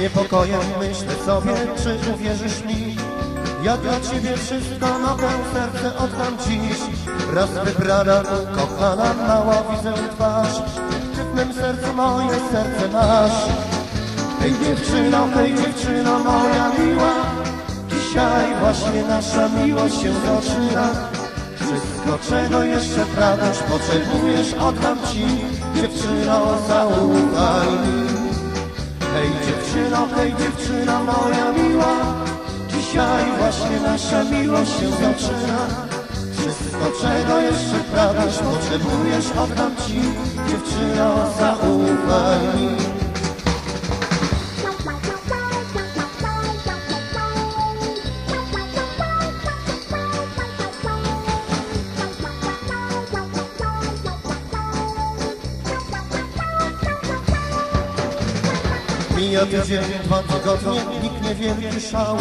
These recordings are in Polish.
Niepokojem myślę sobie, czy uwierzysz mi? Ja dla ciebie wszystko mogę, serce oddam dziś. Raz wybrana, ukochana, mała widzę twarz. Ty w mym sercu moje serce masz. Hej dziewczyno, hej dziewczyno moja miła. Dzisiaj właśnie nasza miłość się zaczyna. Wszystko czego jeszcze pragniesz, potrzebujesz, oddam ci. Dziewczyno, zaufaj dziewczyno, hej dziewczyno moja miła. Dzisiaj właśnie nasza miłość się zaczyna. Wszystko czego jeszcze pragniesz, potrzebujesz, oddam ci. Dziewczyno, Mija tydzień, dwa tygodnie, nikt nie wie, gdzie szał.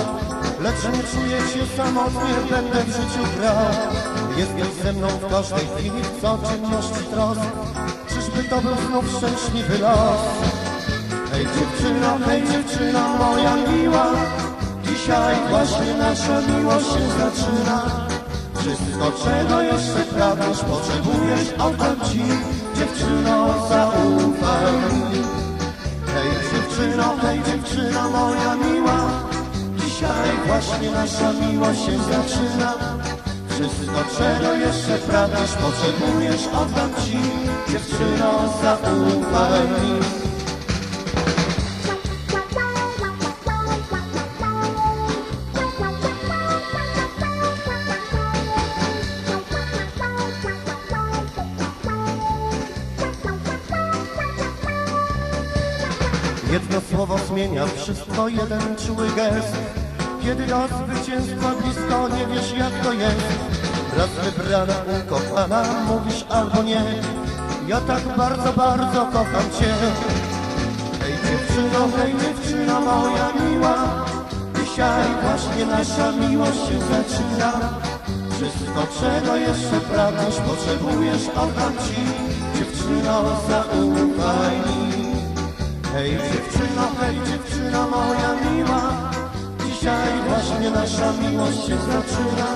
Lecz nie czuję się samotnie, będę w życiu grał. Jesteś ze mną w każdej chwili, w codzienności trosk Czyżby to był znów szczęśliwy los? Hej dziewczyno, hej dziewczyno moja miła. Dzisiaj właśnie nasza miłość się zaczyna. Wszystko czego jeszcze pragniesz, potrzebujesz, oddam ci. Dziewczyno, zaufaj Hej dziewczyno, hej dziewczyno moja miła. Dzisiaj właśnie nasza miłość się zaczyna. Wszystko czego jeszcze pragniesz, potrzebujesz, oddam ci. Dziewczyno, zaufaj mi Jedno słowo zmienia wszystko, jeden czuły gest. Kiedy do zwycięstwa blisko, nie wiesz jak to jest. Raz wybrana, ukochana, mówisz albo nie. Ja tak bardzo, bardzo kocham cię. Hej dziewczyno, hej dziewczyno moja miła. Dzisiaj właśnie nasza miłość się zaczyna. Wszystko czego jeszcze pragniesz, potrzebujesz, oddam ci. Dziewczyno, zaufaj hej dziewczyno moja miła. Dzisiaj właśnie nasza miłość się zaczyna.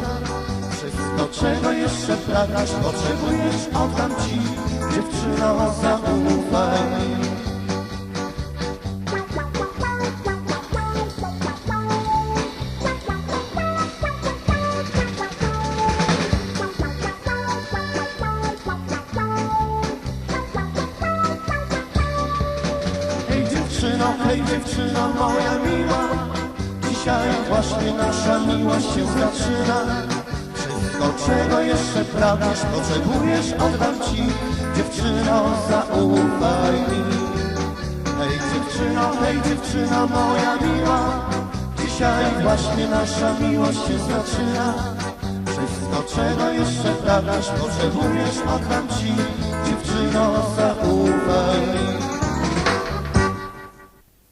Wszystko czego jeszcze pragniesz, potrzebujesz, oddam ci. Dziewczyno, zaufaj hej dziewczyno moja miła. Dzisiaj właśnie nasza miłość się zaczyna. Wszystko czego jeszcze pragniesz, potrzebujesz, oddam ci. Dziewczyno, zaufaj mi. Hej dziewczyno, hej dziewczyno moja miła. Dzisiaj właśnie nasza miłość się zaczyna. Wszystko czego jeszcze pragniesz, potrzebujesz, oddam ci. Dziewczyno, zaufaj mi